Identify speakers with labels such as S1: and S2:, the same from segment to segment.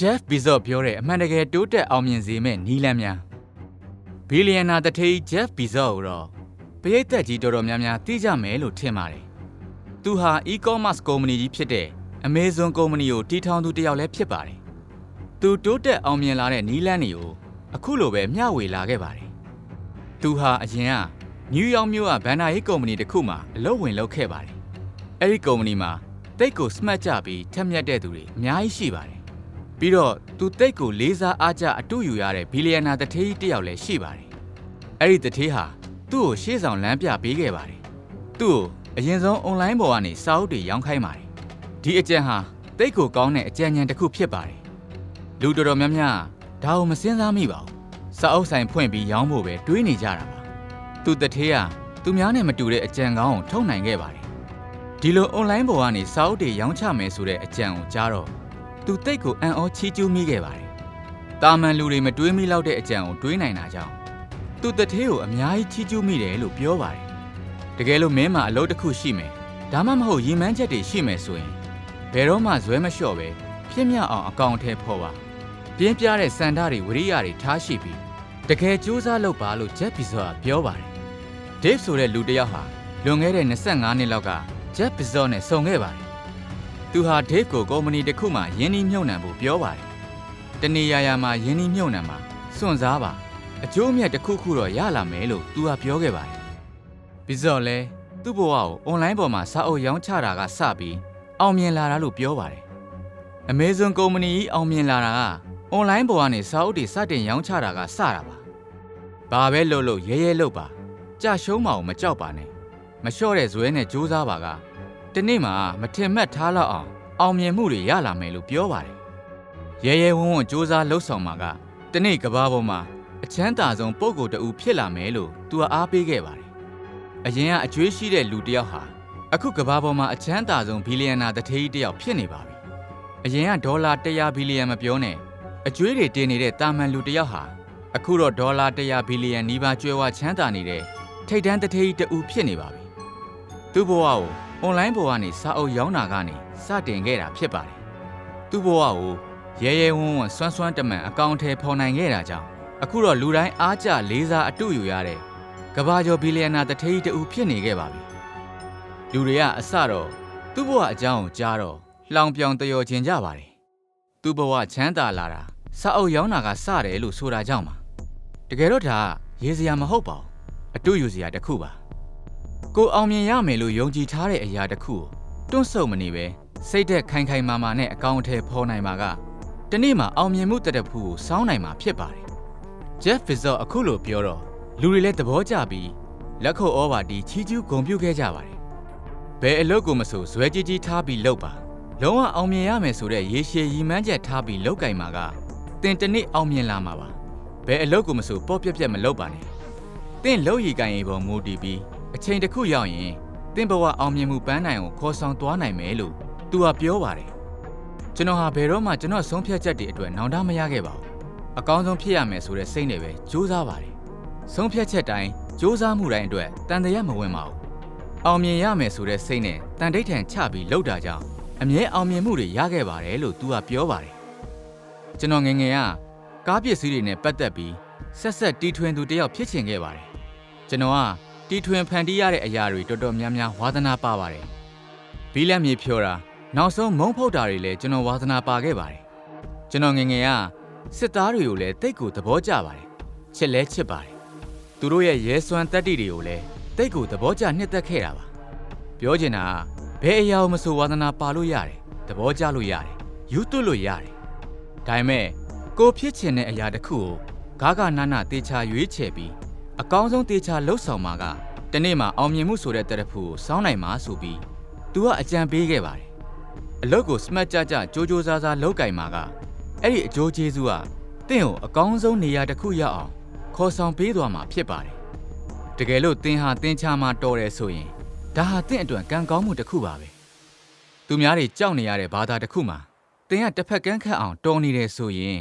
S1: Jeff Bezos ပြောတဲ့အမှန်တကယ်တိုးတက်အောင်မြင်စေမဲ့နီးလန်းများဘီလီယံနာတထေး Jeff Bezos ကိုတော့ပရိသတ်ကြီးတော်တော်များများသိကြမယ်လို့ထင်ပါတယ်။သူဟာ e-commerce ကုမ္ပဏီကြီးဖြစ်တဲ့ Amazon ကုမ္ပဏီကိုတည်ထောင်သူတစ်ယောက်လည်းဖြစ်ပါတယ်။သူတိုးတက်အောင်မြင်လာတဲ့နီးလန်းတွေကိုအခုလိုပဲမျှဝေလာခဲ့ပါတယ်။သူဟာအရင်ကနယူးယောက်မြို့ကဘန်နာရေးကုမ္ပဏီတစ်ခုမှာအလုပ်ဝင်လုပ်ခဲ့ပါတယ်။အဲဒီကုမ္ပဏီမှာတိတ်ကိုစမတ်ကြပြီးထက်မြက်တဲ့သူတွေအများကြီးရှိပါတယ်။ ပြီးတော့သူတိတ်ကိုလေးစားအားကြအတူယူရတဲ့ဘီလီယံနာတထေးကြီးတစ်ယောက်လည်းရှိပါတယ်။အဲ့ဒီတထေးဟာသူ့ကိုရှေ့ဆောင်လမ်းပြပေးခဲ့ပါတယ်။သူ့ကိုအရင်ဆုံးအွန်လိုင်းပေါ်ကနေစာအုပ်တွေရောင်းခိုင်းပါတယ်။ဒီအကြံဟာတိတ်ကိုကောင်းတဲ့အကြံဉာဏ်တစ်ခုဖြစ်ပါတယ်။လူတော်တော်များများဒါကိုမစင်စားမိပါဘူး။စာအုပ်ဆိုင်ဖွင့်ပြီးရောင်းဖို့ပဲတွေးနေကြတာပါ။သူတထေးကသူများနဲ့မတူတဲ့အကြံကောင်းကိုထုတ်နိုင်ခဲ့ပါတယ်။ဒီလိုအွန်လိုင်းပေါ်ကနေစာအုပ်တွေရောင်းချမယ်ဆိုတဲ့အကြံကိုကြားတော့ သူတိတ်ကိုအံ့ဩချီးကျူးမိခဲ့ပါတယ်။တာမန်လူတွေမတွေးမိလောက်တဲ့အကြံကိုတွေးနိုင်တာကြောင့်သူတထေးကိုအများကြီးချီးကျူးမိတယ်လို့ပြောပါတယ်။တကယ်လို့မင်းမှာအလုပ်တစ်ခုရှိမယ်။ဒါမှမဟုတ်ရည်မှန်းချက်တွေရှိမယ်ဆိုရင်ဘယ်တော့မှဇွဲမလျှော့ပဲဖြစ်မြောက်အောင်အကောင့်ထဲဖော်ပါ။ပြင်းပြတဲ့စန္ဒတွေဝရိယတွေထားရှိပြီးတကယ်စူးစမ်းလုပ်ပါလို့ဂျက်ဘီဇော့ကပြောပါတယ်။ Dave ဆိုတဲ့လူတစ်ယောက်ဟာလွန်ခဲ့တဲ့25နှစ်လောက်ကဂျက်ဘီဇော့နဲ့ဆုံခဲ့ပါတယ်။ သူဟာ Dave ကိုကုမ္ပဏီတစ်ခုမှယင်းနှီးမြှုပ်နှံဖို့ပြောပါတယ်။တနေရာရာမှာယင်းနှီးမြှုပ်နှံမှာစွန့်စားပါအကျိုးအမြတ်တစ်ခုခုတော့ရလာမယ်လို့သူကပြောခဲ့ပါတယ်။ပြီးတော့လဲသူ့ဘဝကိုအွန်လိုင်းပေါ်မှာစာအုပ်ရောင်းချတာကစပြီးအောင်မြင်လာတာလို့ပြောပါတယ်။ Amazon ကုမ္ပဏီကြီးအောင်မြင်လာတာကအွန်လိုင်းပေါ်ကနေစာအုပ်တွေစတင်ရောင်းချတာကစတာပါ။ဘာပဲလုပ်လို့ရဲရဲလုပ်ပါကြရှုံးမအောင်မကြောက်ပါနဲ့မလျှော့တဲ့ဇွဲနဲ့ကြိုးစားပါက တနေ့မှာမထင်မှတ်ထားလောက်အောင်အောင်မြင်မှုတွေရလာမယ်လို့ပြောပါတယ်။ရဲရဲဝံ့ဝံ့စူးစမ်းလှုပ်ဆောင်မှာကတနေ့ကဘာပေါ်မှာအချမ်းသာဆုံးပုံကိုယ်တူဖြစ်လာမယ်လို့သူကအားပေးခဲ့ပါတယ်။အရင်ကအကျွေးရှိတဲ့လူတစ်ယောက်ဟာအခုကဘာပေါ်မှာအချမ်းသာဆုံးဘီလီယံနာတစ်ထေးတစ်ယောက်ဖြစ်နေပါပြီ။အရင်ကဒေါ်လာ100ဘီလီယံမပြောနဲ့အကျွေးတွေတင်နေတဲ့တာမန်လူတစ်ယောက်ဟာအခုတော့ဒေါ်လာ100ဘီလီယံနီးပါးကျွဲဝချမ်းသာနေတဲ့ထိတ်တန်းတစ်ထေးတူဖြစ်နေပါပြီ။သူ့ဘဝကို အွန်လိုင်းပေါ်ကနေစာအုပ်ရောင်းတာကနေစတင်ခဲ့တာဖြစ်ပါတယ်။သူ့ဘဝကိုရဲရဲဝံ့ဝံ့စွမ်းစွမ်းတမန်အကောင့်ထဲဖော်နိုင်ခဲ့တာကြောင့်အခုတော့လူတိုင်းအားကျလေးစားအတူယူရတဲ့ကဘာကျော်ဘီလီယံနာတထေးတူဖြစ်နေခဲ့ပါပြီ။လူတွေကအစတော့သူ့ဘဝအကြောင်းကိုကြားတော့လှောင်ပြောင်တယောခြင်းကြပါတယ်။သူ့ဘဝချမ်းသာလာတာစာအုပ်ရောင်းတာကစတယ်လို့ဆိုတာကြောင့်ပါ။တကယ်တော့ဒါရေးစရာမဟုတ်ပါဘူး။အတူယူစရာတစ်ခုပါ။ ကိုအောင်မြင်ရမယ်လို့ယုံကြည်ထားတဲ့အရာတစ်ခုကိုတွန့်ဆုတ်မနေပဲစိတ်သက်ခိုင်ခိုင်မာမာနဲ့အကောင့်အထည်ဖော်နိုင်မှာကတနေ့မှာအောင်မြင်မှုတတဖူးကိုစောင်းနိုင်မှာဖြစ်ပါတယ်။ Jeff Bezos အခုလိုပြောတော့လူတွေလည်းသဘောကျပြီးလက်ခုပ်ဩဘာတီချီးကျူးဂုဏ်ပြုခဲ့ကြပါတယ်။ဘယ်အလုပ်ကိုမဆိုဇွဲကြီးကြီးထားပြီးလုပ်ပါလုံးဝအောင်မြင်ရမယ်ဆိုတဲ့ရေရှည်ရည်မှန်းချက်ထားပြီးလုပ်ကင်မှာကတင်တနေ့အောင်မြင်လာမှာပါ။ဘယ်အလုပ်ကိုမဆိုပေါ့ပြက်ပြက်မလုပ်ပါနဲ့။တင့်လုပ်ရည်ကင်ရေးပုံမူတည်ပြီး အချိန်တစ်ခုရောက်ရင်တင့်ဘဝအောင်မြင်မှုပန်းနိုင်ကိုခေါ်ဆောင်သွားနိုင်မယ်လို့သူကပြောပါတယ်ကျွန်တော်ဟာဘယ်တော့မှကျွန်တော်ဆုံးဖြတ်ချက်တွေအတွက်နောင်တမရခဲ့ပါဘူးအကောင်းဆုံးဖြစ်ရမယ်ဆိုတဲ့စိတ်နဲ့ပဲကြိုးစားပါတယ်ဆုံးဖြတ်ချက်တိုင်းကြိုးစားမှုတိုင်းအတွက်တန်တရာမဝင်ပါဘူးအောင်မြင်ရမယ်ဆိုတဲ့စိတ်နဲ့တန်တိတ်ထန်ချပြီးလှုပ်တာကြောင့်အမြဲအောင်မြင်မှုတွေရခဲ့ပါတယ်လို့သူကပြောပါတယ်ကျွန်တော်ငယ်ငယ်ကကားပစ္စည်းတွေနဲ့ပတ်သက်ပြီးဆက်ဆက်တီထွင်သူတစ်ယောက်ဖြစ်ချင်ခဲ့ပါတယ်ကျွန်တော်က တီထွင်ဖန်တီးရတဲ့အရာတွေတော်တော်များများဝါသနာပါပါတယ်။ဘီလက်မြေဖြောတာနောက်ဆုံးမုံဖုတ်တာတွေလည်းကျွန်တော်ဝါသနာပါခဲ့ပါတယ်။ကျွန်တော်ငယ်ငယ်ကစစ်သားတွေကိုလည်းတိတ်ကိုသဘောကျပါတယ်။ချစ်လဲချစ်ပါတယ်။သူတို့ရဲ့ရဲစွမ်းတက်တီတွေကိုလည်းတိတ်ကိုသဘောကျနှစ်သက်ခဲ့တာပါ။ပြောချင်တာကဘယ်အရာကိုမဆိုဝါသနာပါလို့ရတယ်။သဘောကျလို့ရတယ်။ယူသွလို့ရတယ်။ဒါပေမဲ့ကိုဖြစ်ချင်တဲ့အရာတစ်ခုကိုဂါဂနာနာတေချာရွေးချယ်ပြီး အကောင်းဆုံးတေချာလှုပ်ဆောင်မှာကတနေ့မှာအောင်မြင်မှုဆိုတဲ့တရဖူကိုစောင်းနိုင်မှာဆိုပြီးသူကအကြံပေးခဲ့ပါတယ်အလုပ်ကိုစမတ်ကြကြကြိုးကြိုးစားစားလုပ်ကင်မှာကအဲ့ဒီအကျိုးကျေးဇူးကတင့်ကိုအကောင်းဆုံးနေရာတစ်ခုရောက်အောင်ခေါ်ဆောင်ပေးသွားမှာဖြစ်ပါတယ်တကယ်လို့တင်းဟာတင်းချာမှတော်တယ်ဆိုရင်ဒါဟာတင့်အတွက်ကံကောင်းမှုတစ်ခုပါပဲသူများတွေကြောက်နေရတဲ့ဘာသာတစ်ခုမှာတင်းကတစ်ဖက်ကန်းခတ်အောင်တော်နေတယ်ဆိုရင်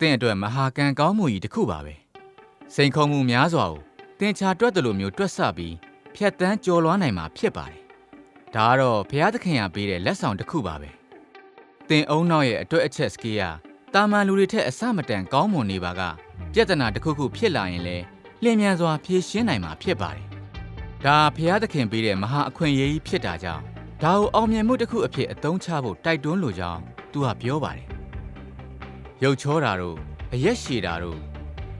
S1: တင့်အတွက်မဟာကံကောင်းမှုကြီးတစ်ခုပါပဲ စိန်ခေါ်မှုများစွာကိုတင်ချာတွက်တယ်လို့မျိုးတွက်ဆပြီးဖြတ်တန်းကြော်လွှားနိုင်မှာဖြစ်ပါတယ်။ဒါကတော့ဘုရားသခင်ကပေးတဲ့လက်ဆောင်တစ်ခုပါပဲ။တင်အုံနောက်ရဲ့အတွက်အချက်စကေးကတာမန်လူတွေထက်အဆမတန်ကောင်းမွန်နေပါကပြဿနာတစ်ခုခုဖြစ်လာရင်လည်းလျင်မြန်စွာဖြေရှင်းနိုင်မှာဖြစ်ပါတယ်။ဒါဖျားသခင်ပေးတဲ့မဟာအခွင့်အရေးကြီးဖြစ်တာကြောင့်ဒါကိုအောင်မြင်မှုတစ်ခုအဖြစ်အသုံးချဖို့တိုက်တွန်းလိုကြောင်းသူကပြောပါတယ်။ရုပ်ချောတာတို့အရက်ရှည်တာတို့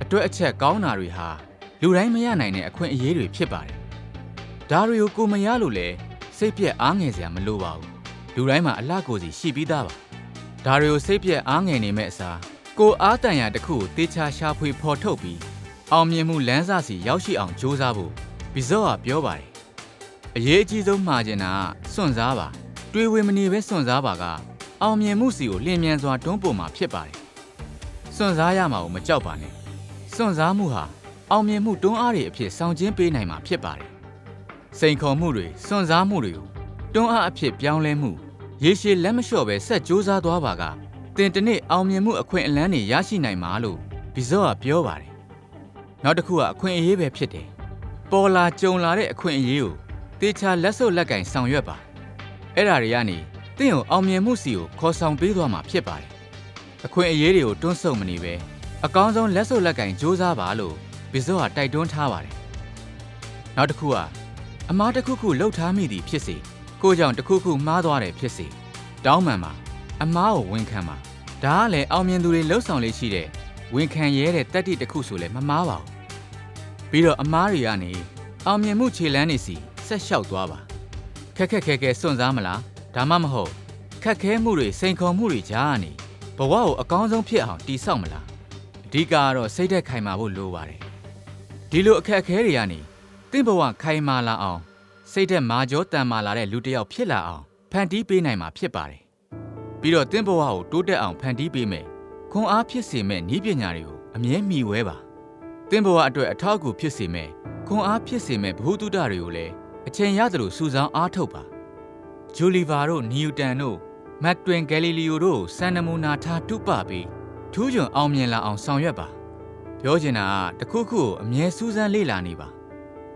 S1: အတွက်အချက်ကောင်းတာတွေဟာလူတိုင်းမရနိုင်တဲ့အခွင့်အရေးတွေဖြစ်ပါတယ်။ဒါတွေကိုကိုမရလို့လေစိတ်ပြက်အားငယ်စရာမလိုပါဘူး။လူတိုင်းမှာအလှကိုယ်စီရှိပြီးသားပါ။ဒါတွေကိုစိတ်ပြက်အားငယ်နေမဲ့အစားကိုအားတန်ရာတစ်ခုကိုတေချာရှာဖွေဖော်ထုတ်ပြီးအောင်မြင်မှုလမ်းစစီရောက်ရှိအောင်ကြိုးစားဖို့ဘီဇော့ကပြောပါတယ်။အရေးအကြီးဆုံးမှာကျင်တာကစွန့်စားပါ။တွေးဝေမနေပဲစွန့်စားပါကအောင်မြင်မှုစီကိုလျင်မြန်စွာတွန်းပို့မှာဖြစ်ပါတယ်။စွန့်စားရမှာကိုမကြောက်ပါနဲ့။ စွန့်စားမှုဟာအောင်မြင်မှုတွန်းအားတွေအဖြစ်ဆောင်ကျင်းပေးနိုင်မှာဖြစ်ပါတယ်။စိန်ခေါ်မှုတွေစွန့်စားမှုတွေကိုတွန်းအားအဖြစ်ပြောင်းလဲမှုရေရှည်လက်မလျှော့ပဲဆက်ကြိုးစားသွားပါကတင်တနေ့အောင်မြင်မှုအခွင့်အလန်းတွေရရှိနိုင်မှာလို့ဘီဇော့ကပြောပါတယ်။နောက်တစ်ခုကအခွင့်အရေးပဲဖြစ်တယ်။ပေါ်လာကြုံလာတဲ့အခွင့်အရေးကိုတေချာလက်စုပ်လက်ကင်ဆောင်ရွက်ပါ။အဲ့ဓာတွေကနေတင့်ကိုအောင်မြင်မှုစီကိုခေါ်ဆောင်ပေးသွားမှာဖြစ်ပါတယ်။အခွင့်အရေးတွေကိုတွန်းဆုတ်မနေပဲ အကောင်းဆုံးလက်စုပ်လက်ကင်စ조사ပါလို့ဘီဇော့ကတိုက်တွန်းထားပါတယ်။နောက်တစ်ခုကအမားတစ်ခုခုလှုပ်ထားမိသည်ဖြစ်စေကိုကြောင့်တစ်ခုခုမှားသွားတယ်ဖြစ်စေတောင်းပန်ပါအမားကိုဝန်ခံပါဒါကလည်းအောင်မြင်သူတွေလှုပ်ဆောင်လေးရှိတဲ့ဝန်ခံရဲတဲ့တက်တိတစ်ခုဆိုလည်းမမားပါဘူးပြီးတော့အမားတွေကနေအောင်မြင်မှုခြေလန်းနေစီဆက်လျှောက်သွားပါခက်ခက်ခဲခဲစွန့်စားမလားဒါမှမဟုတ်ခက်ခဲမှုတွေစိန်ခေါ်မှုတွေကြားကနေဘဝကိုအကောင်းဆုံးဖြစ်အောင်တည်ဆောက်မလား အဓိကကတော့စိတ်သက်ခိုင်မာဖို့လိုပါတယ်ဒီလိုအခက်အခဲတွေကနေတင့်ဘဝခိုင်မာလာအောင်စိတ်သက်မာကြောတန်မာလာတဲ့လူတစ်ယောက်ဖြစ်လာအောင်ဖန်တီးပေးနိုင်မှာဖြစ်ပါတယ်ပြီးတော့တင့်ဘဝကိုတိုးတက်အောင်ဖန်တီးပေးမယ်ခွန်အားဖြစ်စေမဲ့ဤပညာတွေကိုအမြဲမှီဝဲပါတင့်ဘဝအတွက်အထောက်အကူဖြစ်စေမဲ့ခွန်အားဖြစ်စေမဲ့ဘ ഹു တုဒ္ဒတွေကိုလည်းအချိန်ရသလိုစူဆောင်းအားထုတ်ပါဂျူလီဗာတို့နျူတန်တို့မက်တွင်ဂယ်လီလီယိုတို့စံနမူနာထားတုပပြီး ထူးချွန်အောင်မြင်လာအောင်ဆောင်ရွက်ပါပြောချင်တာကတခုခုကိုအမြဲစူးစမ်းလေ့လာနေပါ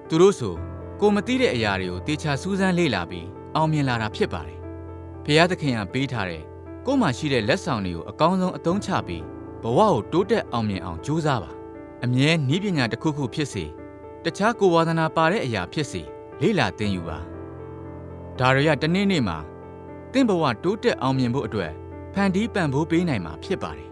S1: သူတို့ဆိုကိုမသိတဲ့အရာတွေကိုတေချာစူးစမ်းလေ့လာပြီးအောင်မြင်လာတာဖြစ်ပါတယ်ဖျားသခင်ကပေးထားတဲ့ကိုယ်မှရှိတဲ့လက်ဆောင်တွေကိုအကောင်းဆုံးအသုံးချပြီးဘဝကိုတိုးတက်အောင်မြင်အောင်ကြိုးစားပါအမြဲနည်းပညာတစ်ခုခုဖြစ်စေတခြားကိုယ်ဝါသနာပါတဲ့အရာဖြစ်စေလေ့လာသင်ယူပါဒါတွေကတနေ့နေ့မှာတင့်ဘဝတိုးတက်အောင်မြင်ဖို့အတွက်ဖန်တီးပံ့ပိုးပေးနိုင်မှာဖြစ်ပါတယ်